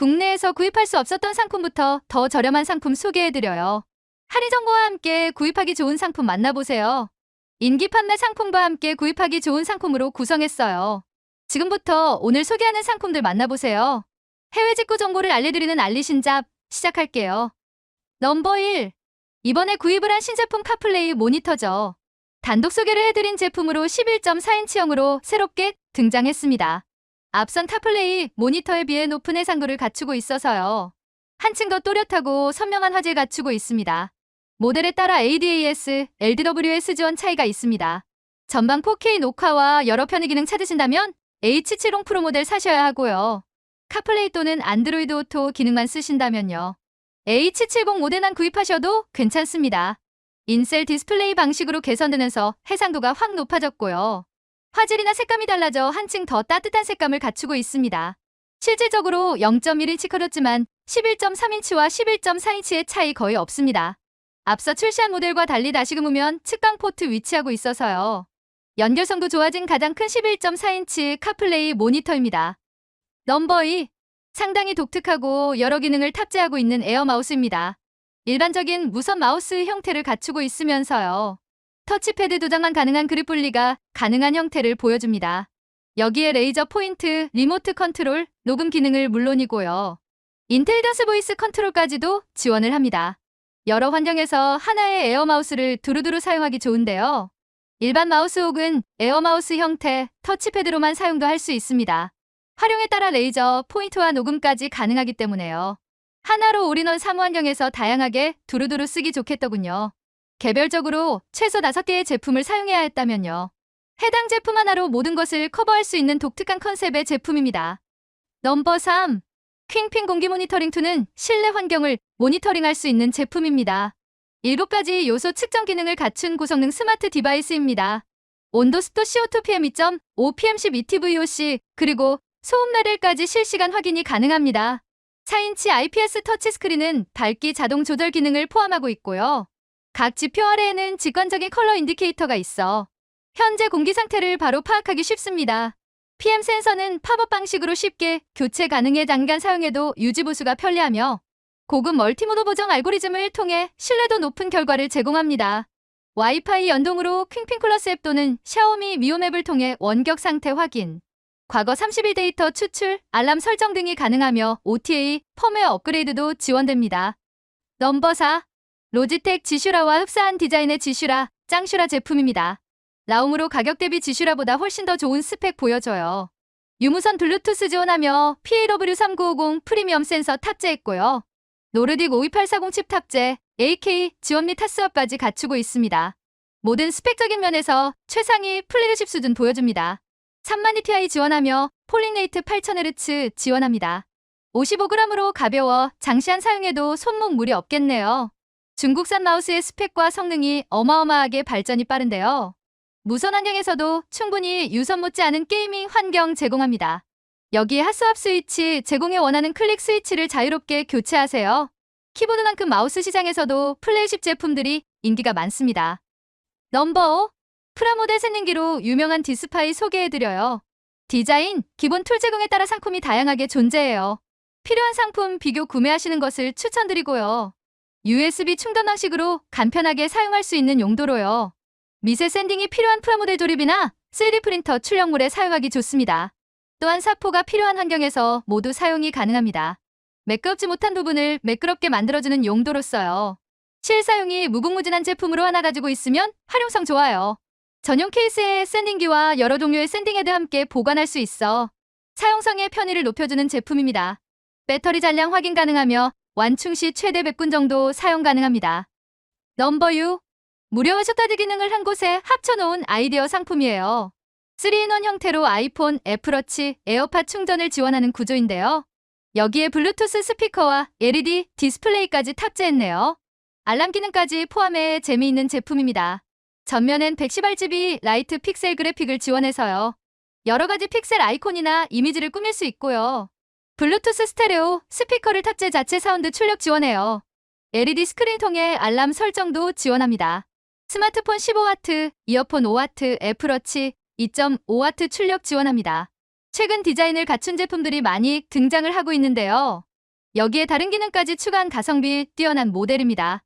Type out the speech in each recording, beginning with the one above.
국내에서 구입할 수 없었던 상품부터 더 저렴한 상품 소개해드려요. 할인 정보와 함께 구입하기 좋은 상품 만나보세요. 인기 판매 상품과 함께 구입하기 좋은 상품으로 구성했어요. 지금부터 오늘 소개하는 상품들 만나보세요. 해외 직구 정보를 알려드리는 알리신잡 시작할게요. 넘버 1. 이번에 구입을 한 신제품 카플레이 모니터죠. 단독 소개를 해드린 제품으로 11.4인치형으로 새롭게 등장했습니다. 앞선 타플레이 모니터에 비해 높은 해상도를 갖추고 있어서요. 한층 더 또렷하고 선명한 화질을 갖추고 있습니다. 모델에 따라 ADAS, LDWS 지원 차이가 있습니다. 전방 4K 녹화와 여러 편의 기능 찾으신다면 H70 프로 모델 사셔야 하고요. 카플레이 또는 안드로이드 오토 기능만 쓰신다면요. H70 모델만 구입하셔도 괜찮습니다. 인셀 디스플레이 방식으로 개선되면서 해상도가 확 높아졌고요. 화질이나 색감이 달라져 한층 더 따뜻한 색감을 갖추고 있습니다. 실질적으로 0.1인치 커졌지만 11.3인치와 11.4인치의 차이 거의 없습니다. 앞서 출시한 모델과 달리 다시금으면 측강 포트 위치하고 있어서요. 연결성도 좋아진 가장 큰 11.4인치 카플레이 모니터입니다. 넘버 2. 상당히 독특하고 여러 기능을 탑재하고 있는 에어 마우스입니다. 일반적인 무선 마우스 형태를 갖추고 있으면서요. 터치패드 도장만 가능한 그립 분리가 가능한 형태를 보여줍니다. 여기에 레이저 포인트, 리모트 컨트롤, 녹음 기능을 물론이고요. 인텔리전스 보이스 컨트롤까지도 지원을 합니다. 여러 환경에서 하나의 에어 마우스를 두루두루 사용하기 좋은데요. 일반 마우스 혹은 에어 마우스 형태, 터치패드로만 사용도 할 수 있습니다. 활용에 따라 레이저, 포인트와 녹음까지 가능하기 때문에요. 하나로 올인원 사무 환경에서 다양하게 두루두루 쓰기 좋겠더군요. 개별적으로 최소 5개의 제품을 사용해야 했다면요. 해당 제품 하나로 모든 것을 커버할 수 있는 독특한 컨셉의 제품입니다. 넘버 3. 퀸핀 공기 모니터링 2는 실내 환경을 모니터링할 수 있는 제품입니다. 7가지 요소 측정 기능을 갖춘 고성능 스마트 디바이스입니다. 온도, 습도, CO2, PM 2.5, PM 12 TVOC, 그리고 소음 레벨까지 실시간 확인이 가능합니다. 4인치 IPS 터치 스크린은 밝기 자동 조절 기능을 포함하고 있고요. 각 지표 아래에는 직관적인 컬러 인디케이터가 있어 현재 공기 상태를 바로 파악하기 쉽습니다. PM 센서는 팝업 방식으로 쉽게 교체 가능해 장기간 사용해도 유지 보수가 편리하며 고급 멀티모드 보정 알고리즘을 통해 신뢰도 높은 결과를 제공합니다. 와이파이 연동으로 퀸핀 쿨러스 앱 또는 샤오미 미홈 앱을 통해 원격 상태 확인, 과거 30일 데이터 추출, 알람 설정 등이 가능하며 OTA, 펌웨어 업그레이드도 지원됩니다. 넘버 4. 로지텍 지슈라와 흡사한 디자인의 지슈라, 짱슈라 제품입니다. 라움으로 가격 대비 지슈라보다 훨씬 더 좋은 스펙 보여줘요. 유무선 블루투스 지원하며 PAW3950 프리미엄 센서 탑재했고요. 노르딕 52840 칩 탑재, AK 지원 및 타스업까지 갖추고 있습니다. 모든 스펙적인 면에서 최상위 플래그십 수준 보여줍니다. 3만 DPI 지원하며 폴링 레이트 8000Hz 지원합니다. 55g으로 가벼워 장시한 사용해도 손목 무리 없겠네요. 중국산 마우스의 스펙과 성능이 어마어마하게 발전이 빠른데요. 무선 환경에서도 충분히 유선 못지않은 게이밍 환경 제공합니다. 여기에 핫스왑 스위치 제공에 원하는 클릭 스위치를 자유롭게 교체하세요. 키보드만큼 마우스 시장에서도 플래그십 제품들이 인기가 많습니다. 넘버 5. 프라모델 샌딩기로 유명한 디스파이 소개해드려요. 디자인, 기본 툴 제공에 따라 상품이 다양하게 존재해요. 필요한 상품 비교 구매하시는 것을 추천드리고요. USB 충전 방식으로 간편하게 사용할 수 있는 용도로요. 미세 샌딩이 필요한 프라모델 조립이나 3D 프린터 출력물에 사용하기 좋습니다. 또한 사포가 필요한 환경에서 모두 사용이 가능합니다. 매끄럽지 못한 부분을 매끄럽게 만들어주는 용도로서요. 실사용이 무궁무진한 제품으로 하나 가지고 있으면 활용성 좋아요. 전용 케이스에 샌딩기와 여러 종류의 샌딩헤드 함께 보관할 수 있어 사용성의 편의를 높여주는 제품입니다. 배터리 잔량 확인 가능하며 완충 시 최대 100분 정도 사용 가능합니다. 넘버 6. 무료와 셔터드 기능을 한 곳에 합쳐놓은 아이디어 상품이에요. 3인원 형태로 아이폰, 애플워치, 에어팟 충전을 지원하는 구조인데요. 여기에 블루투스 스피커와 LED 디스플레이까지 탑재했네요. 알람 기능까지 포함해 재미있는 제품입니다. 전면엔 110RGB 라이트 픽셀 그래픽을 지원해서요. 여러 가지 픽셀 아이콘이나 이미지를 꾸밀 수 있고요. 블루투스 스테레오 스피커를 탑재 자체 사운드 출력 지원해요. LED 스크린 통해 알람 설정도 지원합니다. 스마트폰 15W, 이어폰 5W, 애플워치 2.5W 출력 지원합니다. 최근 디자인을 갖춘 제품들이 많이 등장을 하고 있는데요. 여기에 다른 기능까지 추가한 가성비 뛰어난 모델입니다.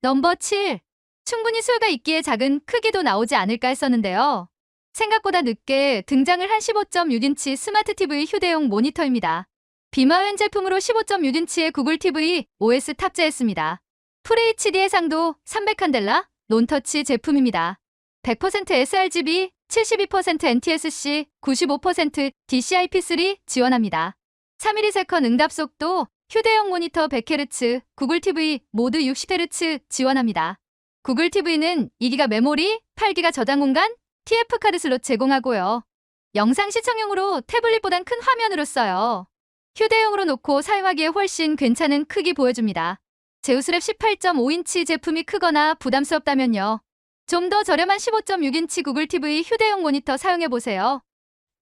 넘버 7. 충분히 수요가 있기에 작은 크기도 나오지 않을까 했었는데요. 생각보다 늦게 등장을 한 15.6인치 스마트 TV 휴대용 모니터입니다. 비마웬 제품으로 15.6인치의 구글 TV OS 탑재했습니다. FHD 해상도 300칸델라 논터치 제품입니다. 100% sRGB, 72% NTSC, 95% DCI-P3 지원합니다. 3ms 응답 속도, 휴대용 모니터 100Hz, 구글 TV 모두 60Hz 지원합니다. 구글 TV는 2기가 메모리, 8기가 저장 공간, TF 카드 슬롯 제공하고요. 영상 시청용으로 태블릿보단 큰 화면으로 써요. 휴대용으로 놓고 사용하기에 훨씬 괜찮은 크기 보여줍니다. 제우스랩 18.5인치 제품이 크거나 부담스럽다면요. 좀 더 저렴한 15.6인치 구글 TV 휴대용 모니터 사용해보세요.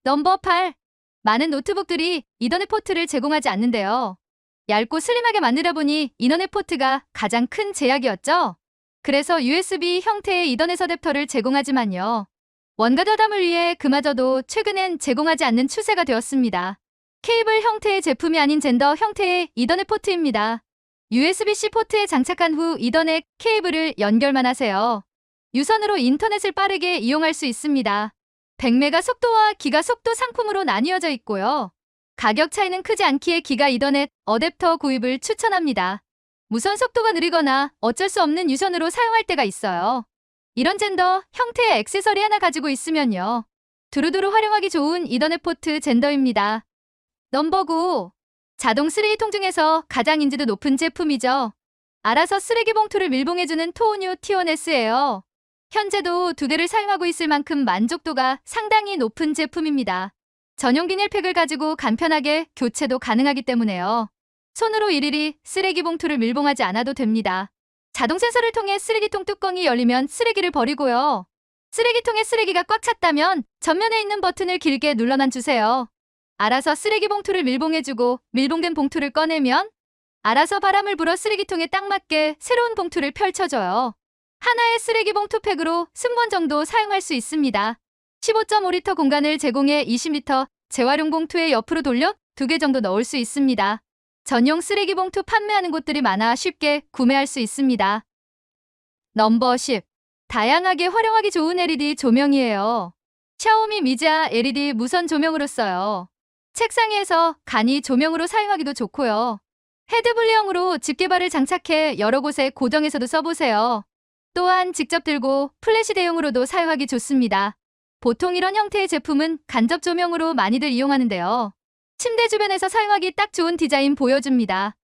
넘버 8. 많은 노트북들이 이더넷 포트를 제공하지 않는데요. 얇고 슬림하게 만들다 보니 이더넷 포트가 가장 큰 제약이었죠. 그래서 USB 형태의 이더넷 어댑터를 제공하지만요. 원가 저담을 위해 그마저도 최근엔 제공하지 않는 추세가 되었습니다. 케이블 형태의 제품이 아닌 젠더 형태의 이더넷 포트입니다. USB-C 포트에 장착한 후 이더넷 케이블을 연결만 하세요. 유선으로 인터넷을 빠르게 이용할 수 있습니다. 100메가 속도와 기가 속도 상품으로 나뉘어져 있고요. 가격 차이는 크지 않기에 기가 이더넷 어댑터 구입을 추천합니다. 무선 속도가 느리거나 어쩔 수 없는 유선으로 사용할 때가 있어요. 이런 젠더 형태의 액세서리 하나 가지고 있으면요. 두루두루 활용하기 좋은 이더넷 포트 젠더입니다. 넘버 9. 자동 쓰레기통 중에서 가장 인지도 높은 제품이죠. 알아서 쓰레기 봉투를 밀봉해주는 토우뉴 T1S예요. 현재도 두 대를 사용하고 있을 만큼 만족도가 상당히 높은 제품입니다. 전용 비닐팩을 가지고 간편하게 교체도 가능하기 때문에요. 손으로 일일이 쓰레기 봉투를 밀봉하지 않아도 됩니다. 자동 센서를 통해 쓰레기통 뚜껑이 열리면 쓰레기를 버리고요. 쓰레기통에 쓰레기가 꽉 찼다면 전면에 있는 버튼을 길게 눌러만 주세요. 알아서 쓰레기 봉투를 밀봉해주고 밀봉된 봉투를 꺼내면 알아서 바람을 불어 쓰레기통에 딱 맞게 새로운 봉투를 펼쳐줘요. 하나의 쓰레기 봉투 팩으로 20번 정도 사용할 수 있습니다. 15.5리터 공간을 제공해 20리터 재활용 봉투에 옆으로 돌려 두개 정도 넣을 수 있습니다. 전용 쓰레기 봉투 판매하는 곳들이 많아 쉽게 구매할 수 있습니다. 넘버 10. 다양하게 활용하기 좋은 LED 조명이에요. 샤오미 미자 LED 무선 조명으로 써요. 책상 위에서 간이 조명으로 사용하기도 좋고요. 헤드블리형으로 집게발을 장착해 여러 곳에 고정해서도 써보세요. 또한 직접 들고 플래시 대용으로도 사용하기 좋습니다. 보통 이런 형태의 제품은 간접 조명으로 많이들 이용하는데요. 침대 주변에서 사용하기 딱 좋은 디자인 보여줍니다.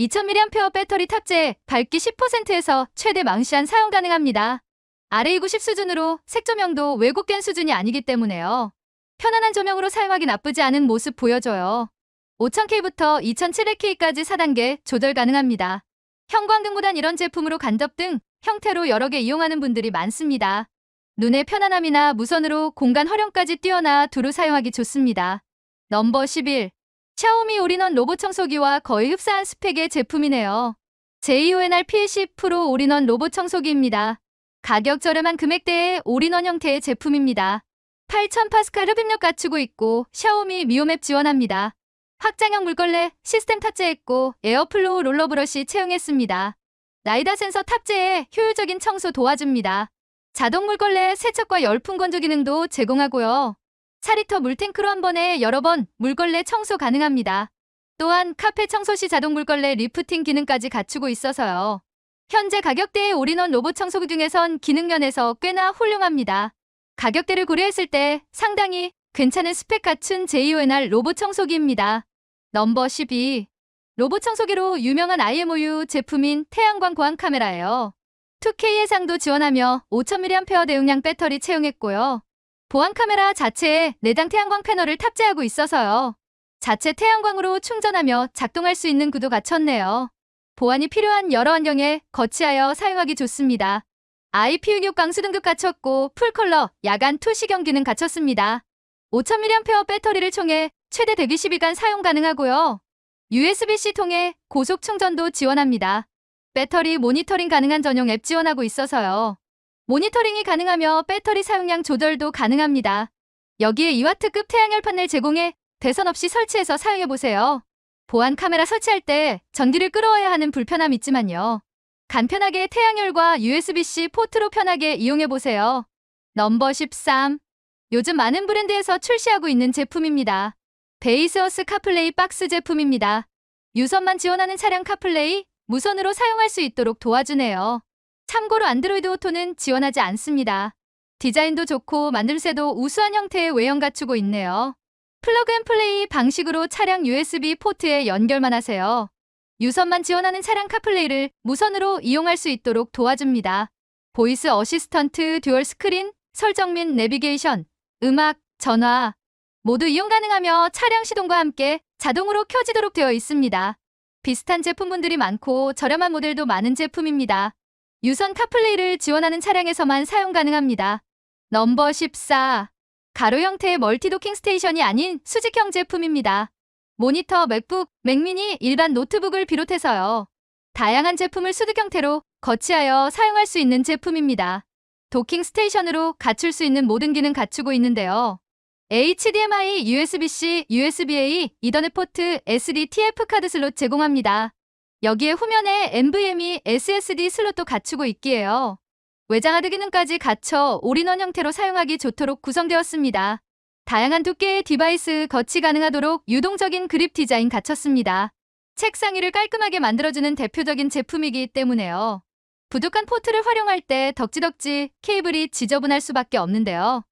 2000mAh 배터리 탑재, 밝기 10%에서 최대 망시한 사용 가능합니다. RA90 수준으로 색조명도 왜곡된 수준이 아니기 때문에요. 편안한 조명으로 사용하기 나쁘지 않은 모습 보여줘요. 5000K부터 2700K까지 4단계 조절 가능합니다. 형광등보단 이런 제품으로 간접 등 형태로 여러 개 이용하는 분들이 많습니다. 눈의 편안함이나 무선으로 공간 활용까지 뛰어나 두루 사용하기 좋습니다. 넘버 11. 샤오미 올인원 로봇 청소기와 거의 흡사한 스펙의 제품이네요. JONR P10 프로 올인원 로봇 청소기입니다. 가격 저렴한 금액대의 올인원 형태의 제품입니다. 8000파스칼 흡입력 갖추고 있고 샤오미 미오맵 지원합니다. 확장형 물걸레 시스템 탑재했고 에어플로우 롤러 브러쉬 채용했습니다. 라이다 센서 탑재해 효율적인 청소 도와줍니다. 자동 물걸레 세척과 열풍 건조 기능도 제공하고요. 4리터 물탱크로 한 번에 여러 번 물걸레 청소 가능합니다. 또한 카페 청소 시 자동 물걸레 리프팅 기능까지 갖추고 있어서요. 현재 가격대의 올인원 로봇 청소기 중에선 기능 면에서 꽤나 훌륭합니다. 가격대를 고려했을 때 상당히 괜찮은 스펙 갖춘 JONR 로봇 청소기입니다. 넘버 12. 로봇 청소기로 유명한 IMOU 제품인 태양광 보안 카메라예요. 2K 해상도 지원하며 5000mAh 대용량 배터리 채용했고요. 보안 카메라 자체에 내장 태양광 패널을 탑재하고 있어서요. 자체 태양광으로 충전하며 작동할 수 있는 구도 갖췄네요. 보안이 필요한 여러 환경에 거치하여 사용하기 좋습니다. IPU6 강수 등급 갖췄고 풀컬러 야간 투시 경 기능 갖췄습니다. 5000mAh 배터리를 총해 최대 120일간 사용 가능하고요. USB-C 통해 고속 충전도 지원합니다. 배터리 모니터링 가능한 전용 앱 지원하고 있어서요. 모니터링이 가능하며 배터리 사용량 조절도 가능합니다. 여기에 2와트급 태양열 판넬 제공해 대선 없이 설치해서 사용해보세요. 보안 카메라 설치할 때 전기를 끌어와야 하는 불편함 있지만요. 간편하게 태양열과 USB-C 포트로 편하게 이용해 보세요. 넘버 13. 요즘 많은 브랜드에서 출시하고 있는 제품입니다. 베이스어스 카플레이 박스 제품입니다. 유선만 지원하는 차량 카플레이 무선으로 사용할 수 있도록 도와주네요. 참고로 안드로이드 오토는 지원하지 않습니다. 디자인도 좋고 만듦새도 우수한 형태의 외형 갖추고 있네요. 플러그 앤 플레이 방식으로 차량 USB 포트에 연결만 하세요. 유선만 지원하는 차량 카플레이를 무선으로 이용할 수 있도록 도와줍니다. 보이스 어시스턴트 듀얼 스크린, 설정 및 내비게이션, 음악, 전화 모두 이용 가능하며 차량 시동과 함께 자동으로 켜지도록 되어 있습니다. 비슷한 제품분들이 많고 저렴한 모델도 많은 제품입니다. 유선 카플레이를 지원하는 차량에서만 사용 가능합니다. 넘버 14. 가로 형태의 멀티도킹 스테이션이 아닌 수직형 제품입니다. 모니터, 맥북, 맥미니, 일반 노트북을 비롯해서요. 다양한 제품을 수직 형태로 거치하여 사용할 수 있는 제품입니다. 도킹 스테이션으로 갖출 수 있는 모든 기능 갖추고 있는데요. HDMI, USB-C, USB-A, 이더넷 포트, SD, TF 카드 슬롯 제공합니다. 여기에 후면에 NVMe, SSD 슬롯도 갖추고 있기에요. 외장 하드 기능까지 갖춰 올인원 형태로 사용하기 좋도록 구성되었습니다. 다양한 두께의 디바이스 거치 가능하도록 유동적인 그립 디자인 갖췄습니다. 책상 위를 깔끔하게 만들어주는 대표적인 제품이기 때문에요. 부족한 포트를 활용할 때 덕지덕지 케이블이 지저분할 수밖에 없는데요.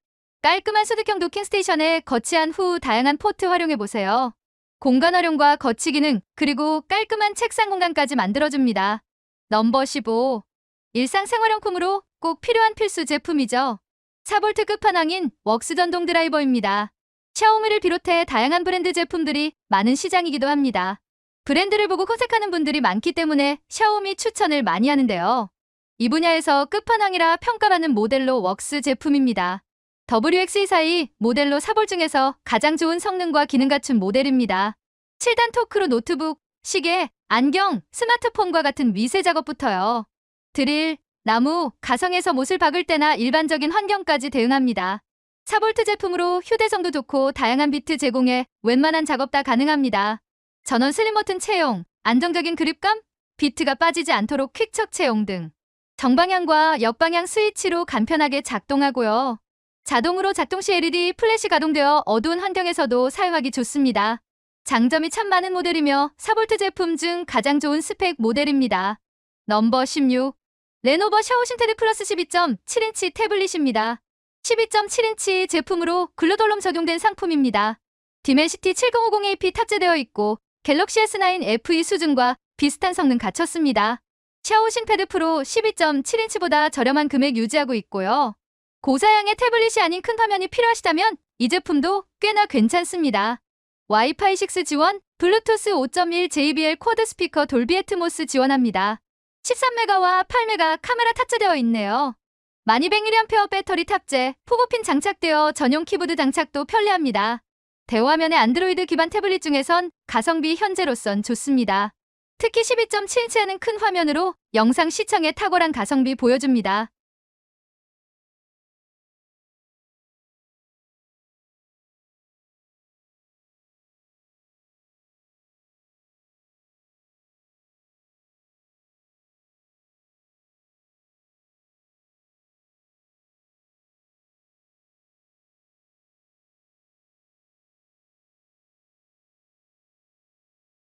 깔끔한 수직형 도킹 스테이션에 거치한 후 다양한 포트 활용해 보세요. 공간 활용과 거치 기능, 그리고 깔끔한 책상 공간까지 만들어줍니다. 넘버 15. 일상생활용품으로 꼭 필요한 필수 제품이죠. 4볼트 끝판왕인 웍스 전동 드라이버입니다. 샤오미를 비롯해 다양한 브랜드 제품들이 많은 시장이기도 합니다. 브랜드를 보고 컨색하는 분들이 많기 때문에 샤오미 추천을 많이 하는데요. 이 분야에서 끝판왕이라 평가받는 모델로 웍스 제품입니다. WX24이 모델로 4볼 중에서 가장 좋은 성능과 기능 갖춘 모델입니다. 7단 토크로 노트북, 시계, 안경, 스마트폰과 같은 미세 작업부터요. 드릴, 나무, 가성에서 못을 박을 때나 일반적인 환경까지 대응합니다. 4볼트 제품으로 휴대성도 좋고 다양한 비트 제공에 웬만한 작업 다 가능합니다. 전원 슬림 버튼 채용, 안정적인 그립감, 비트가 빠지지 않도록 퀵척 채용 등 정방향과 역방향 스위치로 간편하게 작동하고요. 자동으로 작동 시 LED 플래시 가동되어 어두운 환경에서도 사용하기 좋습니다. 장점이 참 많은 모델이며 4볼트 제품 중 가장 좋은 스펙 모델입니다. 넘버 16. 레노버 샤오신 테드 플러스 12.7인치 태블릿입니다. 12.7인치 제품으로 글로돌럼 적용된 상품입니다. 디멘시티 7050AP 탑재되어 있고 갤럭시 S9 FE 수준과 비슷한 성능 갖췄습니다. 샤오신 패드 프로 12.7인치보다 저렴한 금액 유지하고 있고요. 고사양의 태블릿이 아닌 큰 화면이 필요하시다면 이 제품도 꽤나 괜찮습니다. 와이파이 6 지원, 블루투스 5.1 JBL 쿼드 스피커 돌비 애트모스 지원합니다. 13메가와 8메가 카메라 탑재되어 있네요. 마니 100mAh 배터리 탑재, 포고핀 장착되어 전용 키보드 장착도 편리합니다. 대화면의 안드로이드 기반 태블릿 중에선 가성비 현재로선 좋습니다. 특히 12.7인치라는 큰 화면으로 영상 시청에 탁월한 가성비 보여줍니다.